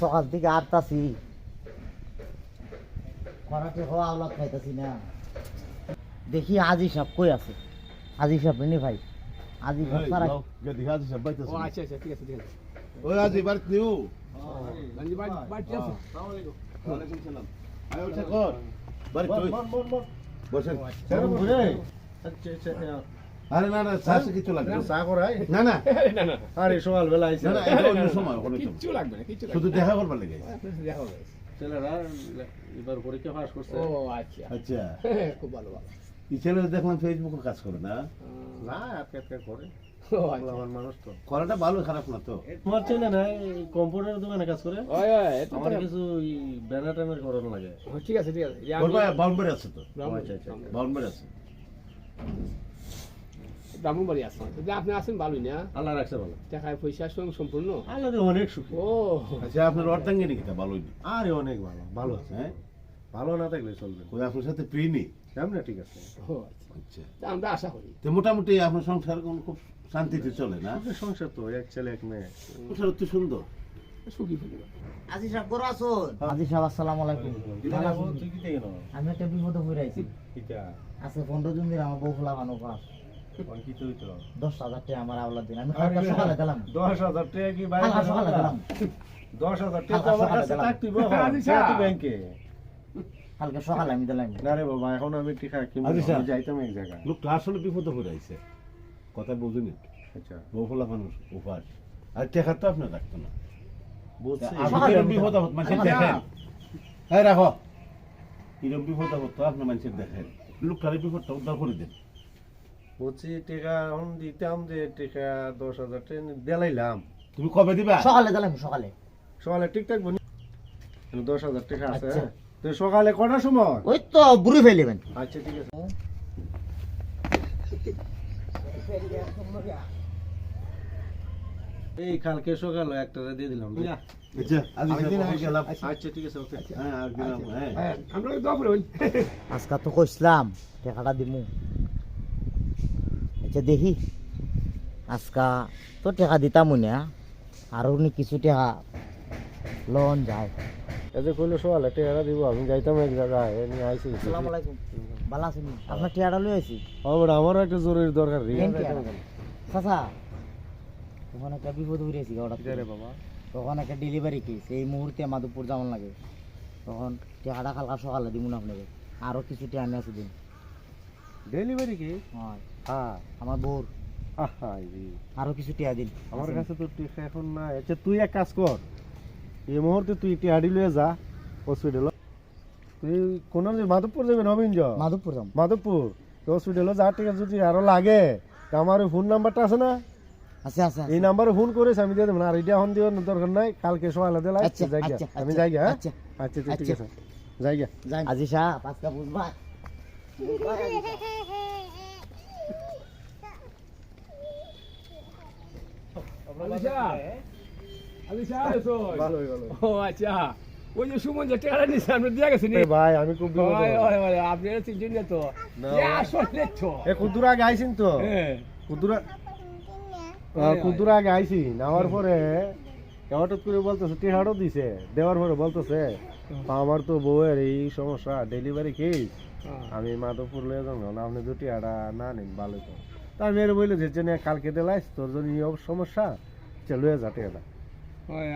সকাল থেকে আটতাছি করাতে হওয়া আওলাদ খাইতাছি না। দেখি আজি সাহেব কই আছে? আজি সাহেব নি ভাই? আজি সাহেব সারা দেখা যাচ্ছে বাইতেছে ও আচ্ছা আচ্ছা ঠিক আছে ঠিক আছে। ওই আজি বাড়িতে নিউ গান্ধী বাড়ি বাড়ি আছে? ওয়ালাইকুম সালাম আয় ওঠে কর। বাড়িতে ওই বসেন। আরে না না চা কিছু লাগবে না। চা করাই। না না। না না। আরে সকালবেলা আইছে। না এটা অন্য সময় কোনো সময়। কিচ্ছু লাগবে না লাগবে শুধু দেখা করবার লেগে সাথে দেখা হবে ছেলেরা এবার পরীক্ষা পাস করছে। ও আচ্ছা। আচ্ছা। খুব ভালো ভালো। এই ছেলে দেখলাম ফেসবুকে কাজ করে না? না আটকে করে। ও আচ্ছা। মানুষ তো। করাটা ভালো খারাপ না তো? তোমার ছেলে না কম্পিউটার দোকানে কাজ করে? আমার কিছু ব্যানার ট্যানার করানো লাগে। ঠিক আছে ঠিক আছে। বাউন্ডারি আছে তো? আচ্ছা, আচ্ছা। বাউন্ডারি আছে। ব্রাহ্মণবাড়ি আসছেন যদি আপনি আসেন ভালোই না? আল্লাহ রাখছে ভালো। টাকায় পয়সা সঙ্গে সম্পূর্ণ? আল্লাহ অনেক সুখী। ও। আচ্ছা আপনার অর্ধাঙ্গে নাকি তা ভালোই নি আরে অনেক ভালো। ভালো আছে হ্যাঁ? ভালো না থাকলে চলবে ওই আপনার সাথে প্রিয় নেই। কেমন ঠিক আছে? ও আচ্ছা। আচ্ছা। আমরা আশা করি। তো মোটামুটি আপনার সংসার কোন খুব শান্তিতে চলে না? আমাদের সংসার তো এক ছেলে এক মেয়ে। সংসার অতি সুন্দর। সুখী ফেলি আজি সাহেব করো আসুন আজি সাহেব আসসালামু আলাইকুম। আমি একটা বিপদে হয়ে কিটা আজকে পনেরো দিন ধরে আমার বউ ফুলা তো দশ হাজার টাকা আমার আওলাদ দিন। আমি সকালে দিলাম? দশ হাজার টাকা কি বাইরে সকালে দিলাম। দশ হাজার টাকা আমার কাছে থাকতিব আচ্ছা। ব্যাংকে। কালকে সকালে আমি দিলাম। না রে বাবা এখন আমি টিকা কিনবো আচ্ছা। যাইতাম এক জায়গায়। লোকটা আসলে বিপদে পড়ে আইছে। কথা বুঝুনি? আচ্ছা। বহুলা মানুষ উপাস আর তো আপনার রাখতো না। বিপদ মানুষের দেখেন। হ্যাঁ রাখো। বিপদ আপনার মানুষের দেখেন। লোকটার বিপদটা উদ্ধার করে দেন। বলছি টিকা এখন দিতাম যে টিকা দশ হাজার টাকা দিলাইলাম। তুমি কবে দিবা? সকালে দিলাম সকালে। সকালে ঠিকঠাক বনি দশ হাজার টাকা আছে। আচ্ছা। তো সকালে কটার সময়? ওই তো বুড়ি ফেলিবেন আচ্ছা ঠিক আছে। এই কালকে সকালে একটা দিয়ে দিলাম আজকে তো কইসলাম টাকাটা দিমু। আচ্ছা দেখি। আজকা তো টাকা দিতাম না আর নি কিছু টাকা লোন যায়। এতে কইলো দিব আমি যাইতাম এক জায়গায় এ নিয়ে আইছি। আসসালামু আলাইকুম। ভালো আছেন আপনার টাকাটা লই আমার আমারও একটা জরুরি দরকার রে চাচা ওখানে একটা বিপদ হয়ে গেছি বাবা? তখন একটা ডেলিভারি কেস এই মুহূর্তে মাধবপুর যেমন লাগে। তখন টাকাটা কালকা সকালে দিব না আপনাকে আরও কিছু টাকা নিয়ে আছে দিন ডেলিভারি কি হয়। আমার জি আরও কিছু টাকা দিন। আমার কাছে তো টিকা এখন না আচ্ছা তুই এক কাজ কর। এই মুহূর্তে তুই টিহাডি লয়ে যা হসপিটাল তুই কোন মাধবপুর যাবি নবীনজ মাধবপুর যাম। মাধবপুর? হসপিটালে যা টিকা যদি আরও লাগে আমার ফোন নাম্বারটা আছে না? আছে আছে আছে। এই নাম্বারে ফোন করিস আমি দিয়ে দেবো আর এটা এখন দিয়ে দরকার নাই। কালকে সকালে দিলাই আচ্ছা যাই আচ্ছা আমি আচ্ছা, যাই হ্যাঁ? আচ্ছা আচ্ছা ঠিক আচ্ছা। আছে। যাই গা আজি শাহ পাঁচটা বুঝবা ওই যে সুমন যে টাকাটা নিছে আমরা দিয়ে গেছি ভাই আমি খুব বিপদে ওই পড়লাম। ওই ওই আপনি তিনজন না তো আসলে তো। এ কুদুর আগে আইসিন তো? কুদুর আগে আইসি নেওয়ার পরে হঠাৎ করে বলতেছে টিহাড়ও দিছে। দেওয়ার পরে বলতেছে আমার তো বউয়ের এই সমস্যা ডেলিভারি কেস আমি মাধবপুর লয়ে না আপনি দুটি আড়া না নিন ভালো তো তা আমি এর বললে যে চেনে কালকে দিলাইস তোর জন্য এই সমস্যা চে লয়ে যা টিহাটা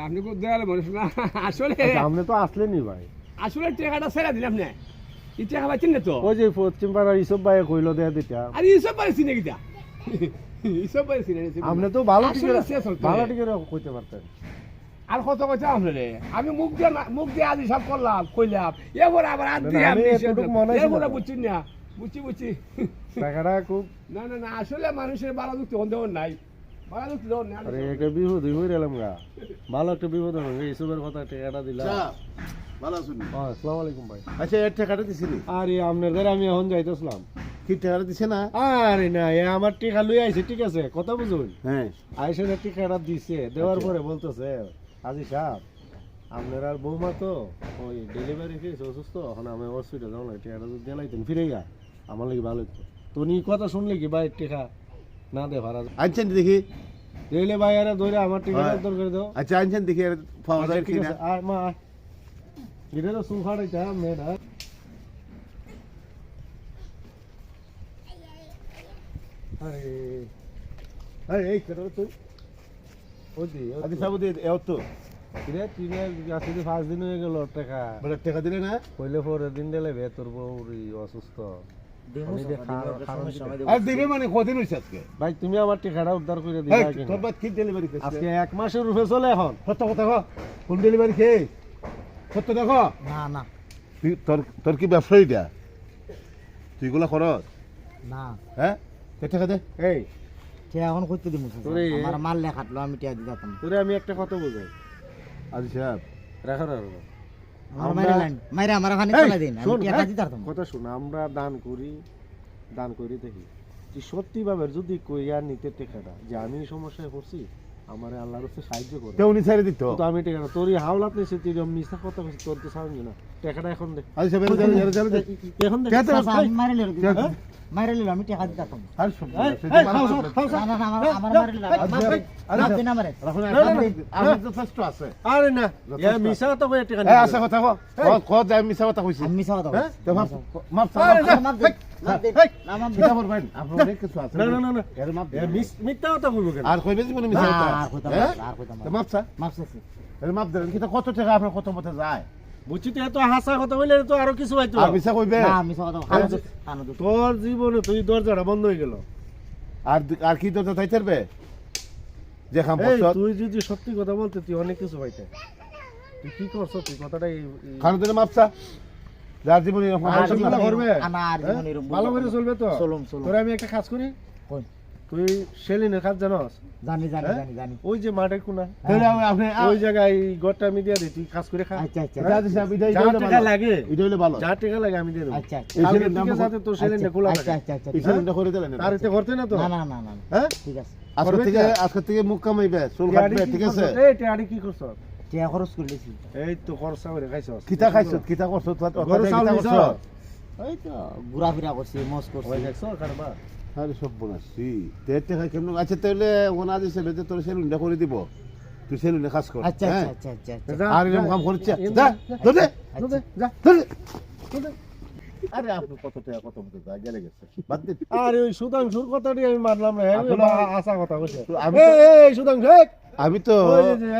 আপনি খুব দয়ালু মানুষ না। আসলে আপনি তো আসলেনি ভাই। আসলে টাকাটা সেরা দিলাম না। এই টাকা পাচ্ছেন না তো? ওই যে পশ্চিম পাড়ার ইসব ভাই কইলো দেয়া দিটা। আর ইসব পারেছি নাকি তা এইসব পারেছি না আপনি তো ভালো টিকে ভালো টিকে কইতে পারতেন। আর কত কথা আপনারে আমি মুখ দিয়ে না- মুখ দিয়ে আজ সব করলাম কইলাম। এবার আবার আর দিয়ে আমি মনে এবার। বুঝছি না বুঝছি বুঝছি। টাকাটা খুব না না না আসলে মানুষের বালা যুক্তি দেওয়ার নাই। দেওয়ার নাই আরে একটা বিপদ হয়ে গেলাম গা। ভালো একটা বিপদ হবে এইসবের কথা টাকাটা দিলাম। আচ্ছা ভালো আছেন? আসসালামু আলাইকুম ভাই। আচ্ছা এর টাকাটা দিছিলি আরে আপনাদের আমি এখন যাইতেছিলাম। কি টাকাটা দিছে না? আরে না এ আমার টিকা লই আইছে ঠিক আছে কথা বুঝুন। হ্যাঁ। আইসে না টিকাটা দিছে দেওয়ার আচ্ছা। পরে বলতেছে। আজি সাহেব আপনার আর বৌমা তো ওই ডেলিভারি কেস অসুস্থ এখন আমি হসপিটাল যাব না টিকাটা যদি দিলাইতেন ফিরে গা আমার লাগে ভালো হতো তো উনি কথা শুনলে কি ভাই টিকা না দে ভাড়া আনছেন দেখি রেলে ভাইয়ারা ধরে আমার টিকিট হ্যাঁ। উত্তর করে দাও আচ্ছা আনছেন দেখি আর পাওয়া আচ্ছা, যায় ঠিক কিনা আছে আয় মা আয় এটা তো সুখাড়াইটা মেয়েটা আরে আরে এই কেটে তুই ওই দি ওই আদি। সাবু দিয়ে এও তো পাঁচ দিন হয়ে গেল টাকা। বলে টাকা দিলে না? কইলে পরে দিন দিলে বউ অসুস্থ। দেবো আর মানে কদিন হইছে আজকে? ভাই তুমি আমার টিকাটা উদ্ধার করে দিবা এই, কিনা? তোর বাদ কি ডেলিভারি আজকে এক মাসের রূপে চলে এখন। সত্য কথা কো কোন ডেলিভারি খেয়ে? সত্য দেখো না না। তুই তোর তোর কি ব্যবসা এটা? তুই এগুলো খরচ না। হ্যাঁ? টাকা দে। এই টিয়া এখন করতে দিব আমার মাল লেখাতলো আমি টিয়া দিতাম তোরে আমি একটা কথা বোঝাই। আদি সাহেব। রাখো রাখো। আমার আমরা- মাইরে লাইন মাইরে আমার ওখানে চলে দিন আমি টিয়া এই, দিতাম কথা শুন আমরা দান করি দান করি দেখি। যে সত্যি ভাবে যদি কইয়া নিতে টেকাটা যে আমি সমস্যায় পড়ছি আমার আল্লাহর হচ্ছে সাহায্য করে। কেউ নি ছেড়ে দিত? তো আমি টেকাটা তোর এই হাওলাত নিছে তুই এরকম মিথ্যা কথা কইছিস তোর তো সাউন্ড না। টেকাটা এখন দে। সাহেব এর জানো জানো জানো এখন দে। কে তো চাচা, আমি মাইরে লিলো দিতাম মাইরে লিলো আমি টিয়া দিতাম। আর সব মারা না না না আমার আমার আচ্ছা, আচ্ছা। দিন আমারে রাখুন না, না, না, আমি না। যথেষ্ট আছে। আরে না। ইয়া মিছা কথা কইয়া টেকা এই আসা কথা কো কত যায় মিছা কথা কইছি আমি মিছা কথা হ্যাঁ? তো আরে না, মাফ মাফ দিন দিন আছে না না না না আর না, কিতা টাকা আপনার কত মতে যায়? তো হাসা কথা বললে তো আরও কিছু হয়তো আর মিছা কইবে? না মিছা কথা তোর জীবনে তুই দরজাটা বন্ধ হয়ে গেল। আর আর কি দরজা তাই থাকবে যে খাম তুই যদি সত্যি কথা বলতে তুই অনেক কিছু পাইতে। তুই কি করছ? তুই কথাটা এই- এই- খানো দিলে মাপ চা। যার জীবনে এরকম আর মানুষ জীবনে না। জীবনে করবে? আনা আর হ্যাঁ? জীবনে এরকম ভালো করে চলবে তো? চলুম চলুম আমি একটা কাজ করি? তুই সেলিনের কাজ জানস? জানি জানি হ্যাঁ? জানি জানি। ওই যে মাঠের কোনা তাহলে আপনি ওই জায়গায় এই আমি দিয়ে দিই তুই কাজ করে খা। আচ্ছা আচ্ছা। যা দিছে, এটা- এটা টাকা লাগে। এটা হইলে ভালো। যা টাকা লাগে আমি দিয়ে দেবো। আচ্ছা আচ্ছা। এই সেলিন থেকে নাম- যাতে তোর সেলিনটা খোলা আচ্ছা থাকে। আচ্ছা আচ্ছা। এই সেলিনটা করে দিলেন তার এতে করতে না তো? না না না না না, হ্যাঁ ঠিক আছে। আজকে থেকে আজকে থেকে মুখ কামাইবে চুল কাটবে ঠিক আছে? করছস? এই টিয়াডি কি টিয়া খরচ করে দিছি এই তো খরচা করে খাইছস কিতা খাইছো? কিতা করছ গরু চাউল কিতা নিছ? করছ তো ঘুরা করছি মজ করছি ওই দেখছ কারবা আরে সব বনাসি তেতে খাই কেমন আচ্ছা তাহলে ওনা দিছে বেতে তোর সেলুনটা করে দিব। তুই সেলুনে কাজ কর আচ্ছা হ্যাঁ? আচ্ছা আচ্ছা আচ্ছা আর এরকম কাম করছে যা। যা। আরে আপনি কত টাকা কত মতো গেলে গেছে। বাদ দিন আরে ওই সুধাংশুর কথাটি আমি মানলাম না আসা কথা এই, সুধাংশু এই, আমি তো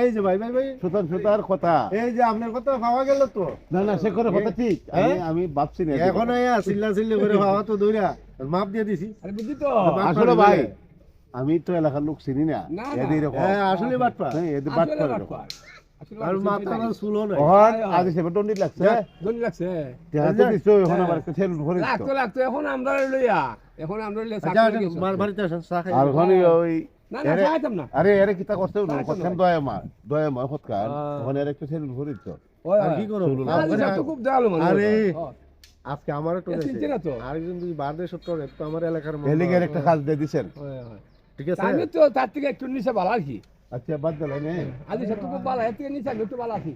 এই যে ভাই ভাই ভাই। সুতার সুতার কথা। এই যে আপনার কথা পাওয়া গেল তো। না না সে করে কথা ঠিক। আমি? আমি ভাবছি না এখন চিল্লা চিল্লি করে পাওয়া তো দৌড়া মাপ দিয়ে দিছি। আরে বুঝলি তো। আসলে ভাই আমি তো এলাকার লোক চিনি না। এদের। হ্যাঁ আসলে বাটপা হ্যাঁ, এদের আসলে করে বাটপার। আসলে আর মাথা চুলো নাই। ওহন আজ হিসেবে দণ্ডি লাগছে। হ্যাঁ। লাগছে। দেখা দিছো এখন আবার একটা সেলুন করে লাগতো লাগতো। এখন আমরা লইয়া এখন আমরা লইয়া চাকরি গেছো। বাড়ি- বাড়িতে আসেন চা খাই। আর ওখানে ওই আরে এরে কিতা করতে হলো কথা দয়া মা দয়া মা হতকার ওখানে এর একটা সেলুন করে তো। আর কি করো চুলো আরে তো খুব দয়ালু মানুষ। আরে। আজকে আমার একটু আছে আর আরেকজন যদি বার দেশ করে তো আমার এলাকার মধ্যে- এলিগের একটা কাজ দিয়ে দিছেন। ঠিক আছে? আমি তো তার থেকে একটু নিচে ভালো আর কি। আচ্ছা বাদ দিলেন আজ তো খুব ভালো এর থেকে নিচে আমি একটু ভালো আছি।